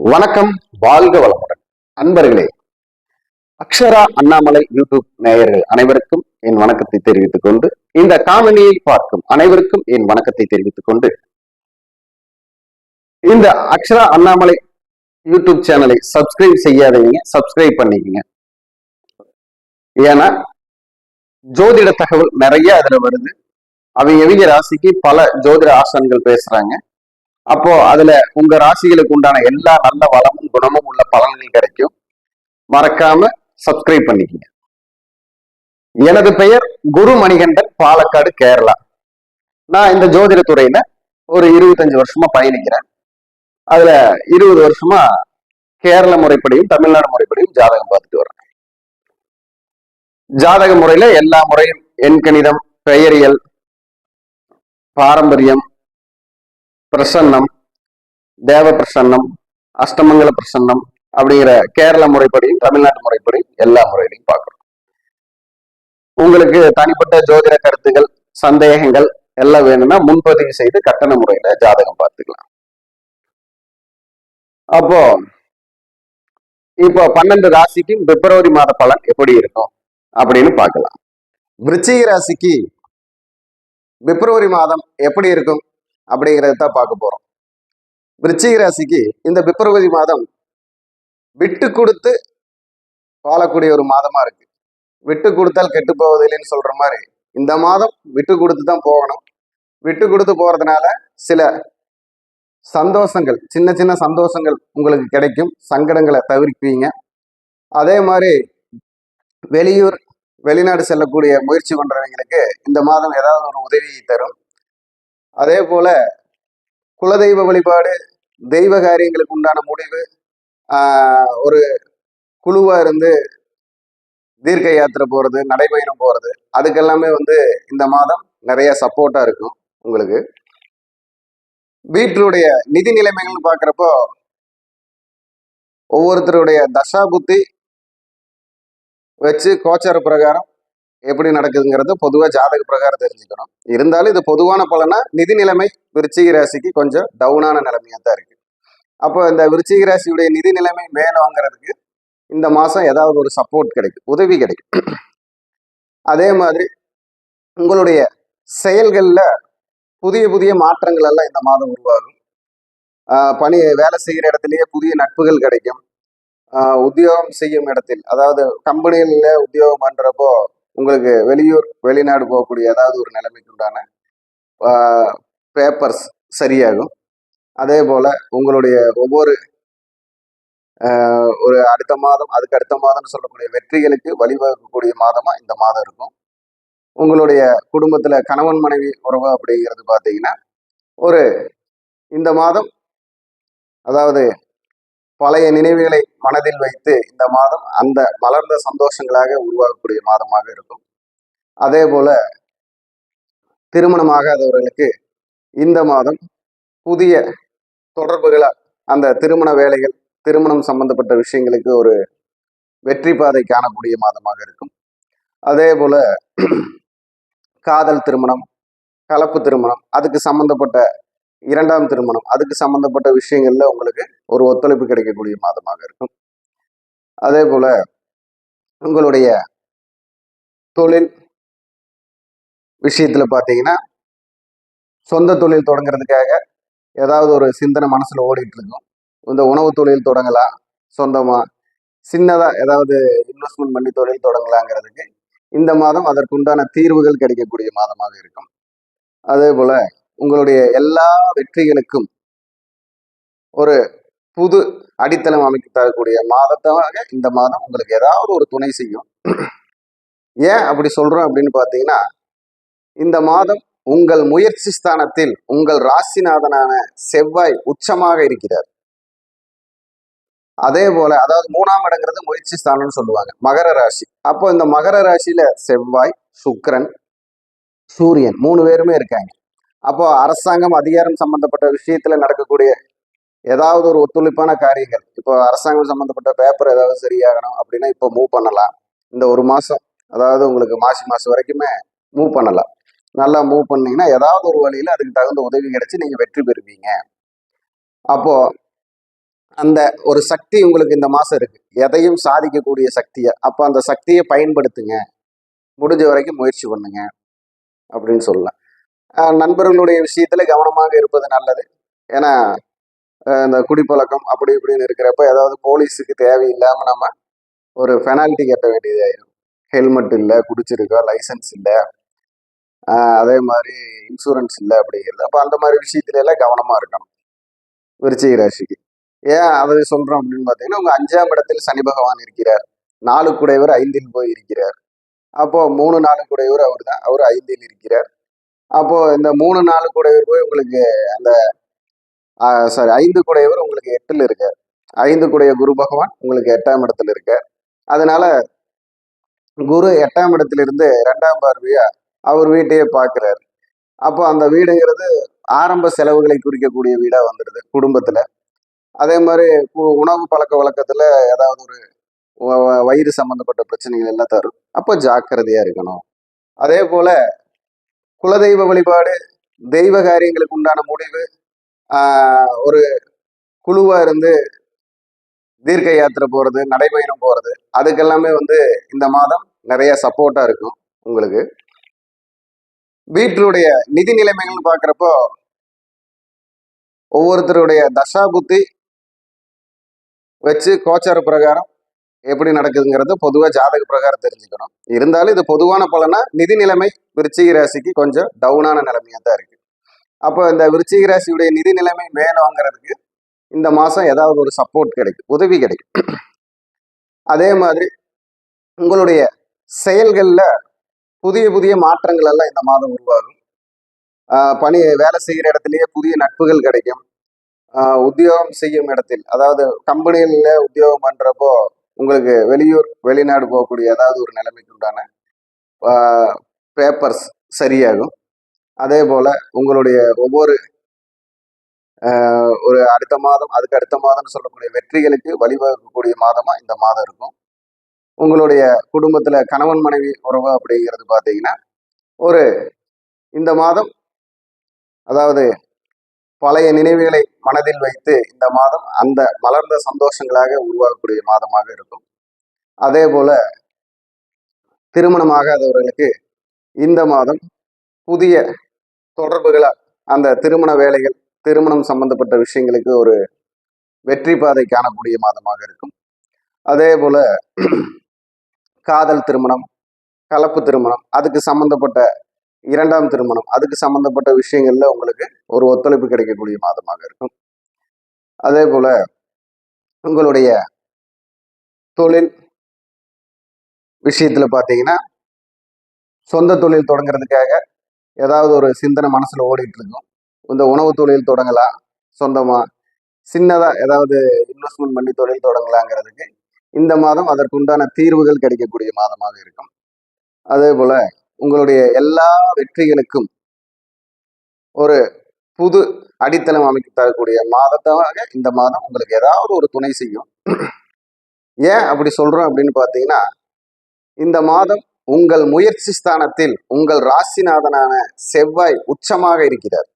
வணக்கம் வாழ்க வளமுடன். அன்பர்களே அக்ஷரா அண்ணாமலை யூடியூப் நேயர்கள் அனைவருக்கும் என் வணக்கத்தை தெரிவித்துக் கொண்டு இந்த காணொலியை பார்க்கும் அனைவருக்கும் என் வணக்கத்தை தெரிவித்துக் கொண்டு இந்த அக்ஷரா அண்ணாமலை யூடியூப் சேனலை சப்ஸ்கிரைப் செய்யாதவங்க சப்ஸ்கிரைப் பண்ணிக்கங்க. ஏன்னா ஜோதிட தகவல் நிறைய அதுல வருது. அவங்க எவிங்க ராசிக்கு பல ஜோதிட ஆசன்கள் பேசுறாங்க. அப்போ அதுல உங்க ராசிகளுக்கு உண்டான எல்லா நல்ல வளமும் குணமும் உள்ள பலன்கள் கிடைக்கும். மறக்காம சப்ஸ்கிரைப் பண்ணிக்கங்க. எனது பெயர் குரு மணிகண்டன் பாலக்காடு கேரளா. நான் இந்த ஜோதிட துறையில ஒரு இருபத்தஞ்சு வருஷமா பயணிக்கிறேன். அதுல இருபது வருஷமா கேரள முறைப்படியும் தமிழ்நாடு முறைப்படியும் ஜாதகம் பார்த்துட்டு வரேன் ஜாதக முறையில எல்லா முறையும் எண்கணிதம் பெயரியல் பாரம்பரியம் பிரசன்னம் தேவ பிரசன்னம் அஷ்டமங்கல பிரசன்னம் அப்படிங்கிற கேரள முறைப்படியும் தமிழ்நாட்டு முறைப்படி எல்லா முறையிலையும் பார்க்குறோம். உங்களுக்கு தனிப்பட்ட ஜோதிட கருத்துகள் சந்தேகங்கள் எல்லாம் வேணும்னா முன்பதிவு செய்து கட்டண முறையில ஜாதகம் பார்த்துக்கலாம். அப்போ இப்போ பன்னெண்டு ராசிக்கும் பிப்ரவரி மாத பலன் எப்படி இருக்கும் அப்படின்னு பார்க்கலாம். விருச்சிக ராசிக்கு பிப்ரவரி மாதம் எப்படி இருக்கும்? அப்படிங்கிறத தான் பார்க்க போறோம். விருச்சிக ராசிக்கு இந்த பிப்ரவரி மாதம் விட்டு கொடுத்து வாழக்கூடிய ஒரு மாதமா இருக்கு. விட்டு கொடுத்தால் கெட்டு போவதில்லைன்னு சொல்ற மாதிரி இந்த மாதம் விட்டு கொடுத்து தான் போகணும். விட்டு கொடுத்து போறதுனால சில சந்தோஷங்கள் சின்ன சின்ன சந்தோஷங்கள் உங்களுக்கு கிடைக்கும். சங்கடங்களை தவிர்ப்பீங்க. அதே மாதிரி வெளியூர் வெளிநாடு செல்லக்கூடிய முயற்சி பண்றவங்களுக்கு இந்த மாதம் ஏதாவது ஒரு உதவி தரும். அதே போல குலதெய்வ வழிபாடு தெய்வ காரியங்களுக்கு உண்டான முடிவு ஒரு குழுவா இருந்து தீர்க்க யாத்திரை போறது நடைபயணம் போறது அதுக்கெல்லாமே வந்து இந்த மாதம் நிறைய சப்போர்ட்டா இருக்கும் உங்களுக்கு. வீட்டினுடைய நிதி நிலைமைகள்னு பார்க்குறப்போ ஒவ்வொருத்தருடைய தசா புத்தி வச்சு கோச்சார பிரகாரம் எப்படி நடக்குதுங்கிறது பொதுவாக ஜாதக பிரகாரம் தெரிஞ்சுக்கணும். இருந்தாலும் இது பொதுவான பலனா நிதி நிலைமை விருச்சிக ராசிக்கு கொஞ்சம் டவுனான நிலைமையா தான் இருக்கு. அப்போ இந்த விருச்சிக ராசியுடைய நிதி நிலைமை மேலே வாங்குறதுக்கு இந்த மாசம் ஏதாவது ஒரு சப்போர்ட் கிடைக்கும் உதவி கிடைக்கும். அதே மாதிரி உங்களுடைய செயல்களில் புதிய புதிய மாற்றங்கள் எல்லாம் இந்த மாதம் உருவாகும். ஆஹ் பணி வேலை செய்கிற இடத்துலயே புதிய நட்புகள் கிடைக்கும். ஆஹ் உத்தியோகம் செய்யும் இடத்தில் அதாவது கம்பெனிகளில் உத்தியோகம் பண்றப்போ உங்களுக்கு வெளியூர் வெளிநாடு போகக்கூடிய ஏதாவது ஒரு நிலைமைக்கு உண்டான பேப்பர்ஸ் சரியாகும். அதே போல் உங்களுடைய ஒவ்வொரு ஒரு அடுத்த மாதம் அதுக்கு அடுத்த மாதம்னு சொல்லக்கூடிய வெற்றிகளுக்கு வழிவகுக்கக்கூடிய மாதமாக இந்த மாதம் இருக்கும். உங்களுடைய குடும்பத்தில் கணவன் மனைவி உறவு அப்படிங்கிறது பார்த்தீங்கன்னா ஒரு இந்த மாதம் அதாவது பழைய நினைவுகளை மனதில் வைத்து இந்த மாதம் அந்த மலர்ந்த சந்தோஷங்களாக உருவாகக்கூடிய மாதமாக இருக்கும். அதே போல திருமணமாகாதவர்களுக்கு இந்த மாதம் புதிய தொடர்புகளால் அந்த திருமண வேலைகள் திருமணம் சம்பந்தப்பட்ட விஷயங்களுக்கு ஒரு வெற்றி பாதை காணக்கூடிய மாதமாக இருக்கும். அதே போல காதல் திருமணம் கலப்பு திருமணம் அதுக்கு சம்பந்தப்பட்ட இரண்டாம் திருமணம். அதுக்கு சம்பந்தப்பட்ட விஷயங்கள்ல உங்களுக்கு ஒரு ஒத்துழைப்பு கிடைக்கக்கூடிய மாதமாக இருக்கும். அதே போல உங்களுடைய தொழில் விஷயத்துல பார்த்தீங்கன்னா சொந்த தொழில் தொடங்குறதுக்காக ஏதாவது ஒரு சிந்தனை மனசுல ஓடிட்டு இருக்கும் இந்த உணவு தொழில் தொடங்கலாம் சொந்தமா. சின்னதா ஏதாவது இன்வெஸ்ட்மெண்ட் பண்ணி தொழில் தொடங்கலாங்கிறதுக்கு இந்த மாதம் அதற்குண்டான தீர்வுகள் கிடைக்கக்கூடிய மாதமாக இருக்கும். அதே போல உங்களுடைய எல்லா வெற்றிகளுக்கும் ஒரு புது அடித்தளம் அமைக்க தரக்கூடிய மாதத்தாக இந்த மாதம் உங்களுக்கு ஏதாவது ஒரு துணை செய்யும். ஏன் அப்படி சொல்றோம் அப்படின்னு பார்த்தீங்கன்னா இந்த மாதம் உங்கள் முயற்சி ஸ்தானத்தில் உங்கள் ராசிநாதனான செவ்வாய் உச்சமாக இருக்கிறார். அதே போல அதாவது மூணாம் இடங்கிறது முயற்சி ஸ்தானம்னு சொல்லுவாங்க மகர ராசி. அப்போ இந்த மகர ராசியில செவ்வாய் சுக்கிரன் சூரியன் மூணு பேருமே இருக்காங்க. அப்போ அரசாங்கம் அதிகாரம் சம்பந்தப்பட்ட விஷயத்துல நடக்கக்கூடிய ஏதாவது ஒரு ஒத்துழைப்பான காரியங்கள். இப்போ அரசாங்கம் சம்பந்தப்பட்ட பேப்பர் ஏதாவது சரியாகணும் அப்படின்னா இப்போ மூவ் பண்ணலாம். இந்த ஒரு மாசம் அதாவது உங்களுக்கு மாசி மாசம் வரைக்குமே மூவ் பண்ணலாம். நல்லா மூவ் பண்ணீங்கன்னா ஏதாவது ஒரு வழியில அதுக்கு தகுந்த உதவி கிடைச்சி நீங்க வெற்றி பெறுவீங்க. அப்போ அந்த ஒரு சக்தி உங்களுக்கு இந்த மாசம் இருக்கு. எதையும் சாதிக்கக்கூடிய சக்தியை அப்போ அந்த சக்தியை பயன்படுத்துங்க. முடிஞ்ச வரைக்கும் முயற்சி பண்ணுங்க. அப்படின்னு சொல்லலாம். நண்பர்களுடைய விஷயத்துல கவனமாக இருப்பது நல்லது. ஏன்னா இந்த குடிப்பழக்கம் அப்படி இப்படின்னு இருக்கிறப்ப ஏதாவது போலீஸுக்கு தேவையில்லாம நம்ம ஒரு பெனால்ட்டி கட்ட வேண்டியதாயிரும். ஹெல்மெட் இல்லை குடிச்சிருக்கோம் லைசன்ஸ் இல்லை அதே மாதிரி இன்சூரன்ஸ் இல்லை அப்படிங்கிறது. அப்போ அந்த மாதிரி விஷயத்துல எல்லாம் கவனமா இருக்கணும். விருச்சிக ராசிக்கு. ஏன் அதை சொல்றோம் அப்படின்னு பார்த்தீங்கன்னா உங்க அஞ்சாம் இடத்தில் சனி பகவான் இருக்கிறார். நாலு குடையவர் ஐந்தில் போய் இருக்கிறார். அப்போ மூணு நாலு குடையவர் அவர் தான் அவர் ஐந்தில் இருக்கிறார். அப்போ இந்த மூணு நாலு கூடையவர் போய் உங்களுக்கு அந்த சாரி ஐந்து கூடையவர் உங்களுக்கு எட்டுல இருக்கார் ஐந்து குடைய குரு பகவான் உங்களுக்கு எட்டாம் இடத்துல இருக்கார் அதனால குரு எட்டாம் இடத்துல இருந்து ரெண்டாம் பார்வையா அவர் வீட்டையே பார்க்கிறார். அப்போ அந்த வீடுங்கிறது ஆரம்ப செலவுகளை குறிக்கக்கூடிய வீடா வந்துடுது குடும்பத்துல. அதே மாதிரி உணவு பழக்க வழக்கத்துல ஏதாவது ஒரு வ- வ- வயிறு சம்பந்தப்பட்ட பிரச்சனைகள் எல்லாம் தரும். அப்போ ஜாக்கிரதையா இருக்கணும். அதே போல குலதெய்வ வழிபாடு தெய்வ காரியங்களுக்கு உண்டான முடிவு ஒரு குழுவா இருந்து தீர்க்க யாத்திரை போறது நடைபயணம் போறது அதுக்கெல்லாமே வந்து இந்த மாதம் நிறைய சப்போர்ட்டா இருக்கும் உங்களுக்கு. வீட்டினுடைய நிதி நிலைமைகள் பார்க்குறப்போ ஒவ்வொருத்தருடைய தசா புத்தி வச்சு கோச்சார பிரகாரம் எப்படி நடக்குதுங்கிறது பொதுவாக ஜாதக பிரகாரம் தெரிஞ்சுக்கணும். இருந்தாலும் இது பொதுவான பலனா நிதி நிலைமை விருச்சிக ராசிக்கு கொஞ்சம் டவுனான நிலைமையா தான் இருக்கு. அப்போ இந்த விருச்சிக ராசியுடைய நிதி நிலைமை மேலோங்கிறதுக்கு இந்த மாசம் ஏதாவது ஒரு சப்போர்ட் கிடைக்கும் உதவி கிடைக்கும். அதே மாதிரி உங்களுடைய செயல்கள்ல புதிய புதிய மாற்றங்கள் எல்லாம் இந்த மாதம் உருவாகும். ஆஹ் பணி வேலை செய்கிற இடத்துலயே புதிய நட்புகள் கிடைக்கும். ஆஹ் உத்தியோகம் செய்யும் இடத்தில் அதாவது கம்பெனிகளில் உத்தியோகம் பண்றப்போ உங்களுக்கு வெளியூர் வெளிநாடு போகக்கூடிய ஏதாவது ஒரு நிலைமைக்கு உண்டான பேப்பர்ஸ் சரியாகும். அதே போல் உங்களுடைய ஒவ்வொரு ஒரு அடுத்த மாதம் அதுக்கு அடுத்த மாதம்னு சொல்லக்கூடிய வெற்றிகளுக்கு வழிவகுக்கக்கூடிய மாதமாக இந்த மாதம் இருக்கும். உங்களுடைய குடும்பத்தில் கணவன் மனைவி உறவு அப்படிங்கிறது பார்த்தீங்கன்னா ஒரு இந்த மாதம் அதாவது பழைய நினைவுகளை மனதில் வைத்து இந்த மாதம் அந்த மலர்ந்த சந்தோஷங்களாக உருவாகக்கூடிய மாதமாக இருக்கும். அதே போல திருமணமாகாதவர்களுக்கு இந்த மாதம் புதிய தொடர்புகளால் அந்த திருமண வேலைகள் திருமணம் சம்பந்தப்பட்ட விஷயங்களுக்கு ஒரு வெற்றி பாதை காணக்கூடிய மாதமாக இருக்கும். அதே போல காதல் திருமணம் கலப்பு திருமணம் அதுக்கு சம்பந்தப்பட்ட இரண்டாம் திருமணம். அதுக்கு சம்பந்தப்பட்ட விஷயங்கள்ல உங்களுக்கு ஒரு ஒத்துழைப்பு கிடைக்கக்கூடிய மாதமாக இருக்கும். அதே போல உங்களுடைய தொழில் விஷயத்துல பாத்தீங்கன்னா சொந்த தொழில் தொடங்குறதுக்காக ஏதாவது ஒரு சிந்தனை மனசுல ஓடிட்டு இருக்கும் இந்த உணவு தொழில் தொடங்கலாம் சொந்தமா. சின்னதா ஏதாவது இன்வெஸ்ட்மெண்ட் பண்ணி தொழில் தொடங்கலாங்கிறதுக்கு இந்த மாதம் அதற்குண்டான தீர்வுகள் கிடைக்கக்கூடிய மாதமாக இருக்கும். அதே போல உங்களுடைய எல்லா வெற்றிகளுக்கும் ஒரு புது அடித்தளம் அமைக்க தரக்கூடிய மாதத்தாக இந்த மாதம் உங்களுக்கு ஏதாவது ஒரு துணை செய்யும். ஏன் அப்படி சொல்றோம் அப்படின்னு பார்த்தீங்கன்னா இந்த மாதம் உங்கள் முயற்சி ஸ்தானத்தில் உங்கள் ராசிநாதனான செவ்வாய் உச்சமாக இருக்கிறார்.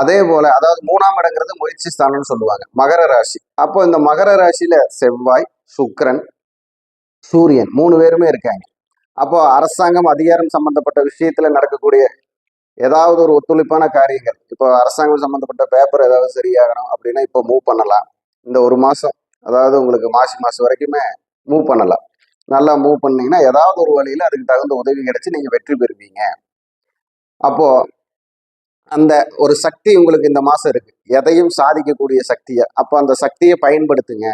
அதே போல அதாவது மூணாம் இடங்கிறது முயற்சி ஸ்தானம்னு சொல்லுவாங்க மகர ராசி. அப்போ இந்த மகர ராசியில செவ்வாய் சுக்கிரன் சூரியன் மூணு பேருமே இருக்காங்க. அப்போ அரசாங்கம் அதிகாரம் சம்பந்தப்பட்ட விஷயத்துல நடக்கக்கூடிய ஏதாவது ஒரு ஒத்துழைப்பான காரியங்கள். இப்போ அரசாங்கம் சம்பந்தப்பட்ட பேப்பர் ஏதாவது சரியாகணும் அப்படின்னா இப்போ மூவ் பண்ணலாம். இந்த ஒரு மாசம் அதாவது உங்களுக்கு மாசி மாசம் வரைக்குமே மூவ் பண்ணலாம். நல்லா மூவ் பண்ணீங்கன்னா ஏதாவது ஒரு வழியில அதுக்கு தகுந்த உதவி கிடைச்சி நீங்க வெற்றி பெறுவீங்க. அப்போ அந்த ஒரு சக்தி உங்களுக்கு இந்த மாசம் இருக்கு. எதையும் சாதிக்கக்கூடிய சக்தியை அப்போ அந்த சக்தியை பயன்படுத்துங்க.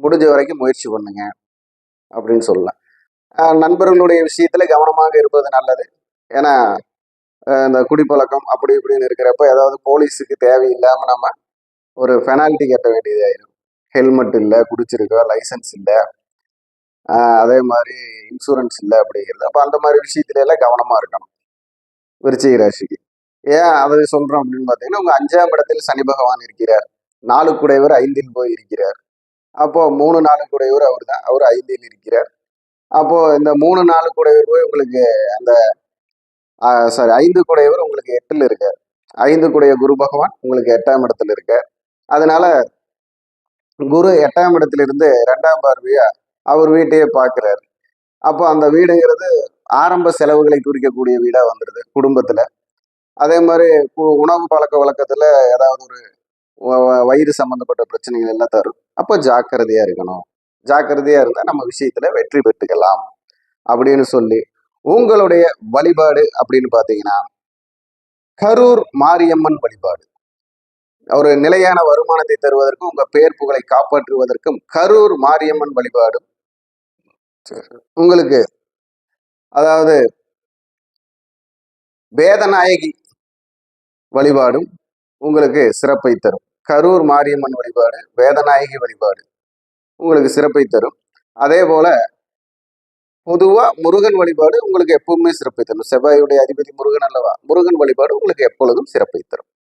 முடிஞ்ச வரைக்கும் முயற்சி பண்ணுங்க. அப்படின்னு சொல்லலாம். நண்பர்களுடைய விஷயத்துல கவனமாக இருப்பது நல்லது. ஏன்னா இந்த குடிப்பழக்கம் அப்படி இப்படின்னு இருக்கிறப்ப ஏதாவது போலீஸுக்கு தேவையில்லாம நம்ம ஒரு பெனால்ட்டி கட்ட வேண்டியதாயிரும். ஹெல்மெட் இல்லை குடிச்சிருக்கோம் லைசன்ஸ் இல்லை அதே மாதிரி இன்சூரன்ஸ் இல்லை அப்படிங்கிறது. அப்போ அந்த மாதிரி விஷயத்துல எல்லாம் கவனமா இருக்கணும். விருச்சிக ராசிக்கு. ஏன் அதை சொல்றோம் அப்படின்னு பார்த்தீங்கன்னா உங்க அஞ்சாம் இடத்தில் சனி பகவான் இருக்கிறார். நாலு குடையவர் ஐந்தில் போய் இருக்கிறார். அப்போ மூணு நாலு குடையவர் அவர் தான் அவர் ஐந்தில் இருக்கிறார். அப்போ இந்த மூணு நாலு கூடையவர் போய் உங்களுக்கு அந்த சாரி ஐந்து கூடையவர் உங்களுக்கு எட்டுல இருக்கார். ஐந்து குடைய குரு பகவான் உங்களுக்கு எட்டாம் இடத்துல இருக்கார். அதனால குரு எட்டாம் இடத்துல இருந்து ரெண்டாம் பார்வையா அவர் வீட்டையே பார்க்கிறாரு. அப்போ அந்த வீடுங்கிறது ஆரம்ப செலவுகளை குறிக்கக்கூடிய வீடா வந்துடுது குடும்பத்துல. அதே மாதிரி உணவு பழக்க வழக்கத்துல ஏதாவது ஒரு வ- வ- வயிறு சம்பந்தப்பட்ட பிரச்சனைகள் எல்லாம் தரும். அப்போ ஜாக்கிரதையா இருக்கணும். ஜாக்கிரதையா இருந்தா நம்ம விஷயத்துல வெற்றி பெற்றுக்கலாம் அப்படின்னு சொல்லி உங்களுடைய வழிபாடு அப்படின்னு பாத்தீங்கன்னா கரூர் மாரியம்மன் வழிபாடு. ஒரு நிலையான வருமானத்தை தருவதற்கும் உங்க பெயர் புகழை காப்பாற்றுவதற்கும் கரூர் மாரியம்மன் வழிபாடு உங்களுக்கு அதாவது வேதநாயகி வழிபாடும் உங்களுக்கு சிறப்பை தரும். கரூர் மாரியம்மன் வழிபாடு வேதநாயகி வழிபாடு. உங்களுக்கு சிறப்பை தரும். அதே போல பொதுவாக முருகன் வழிபாடு உங்களுக்கு எப்பவுமே சிறப்பை தரும். செவ்வாயுடைய அதிபதி முருகன் அல்லவா? முருகன் வழிபாடு உங்களுக்கு எப்பொழுதும் சிறப்பை தரும்.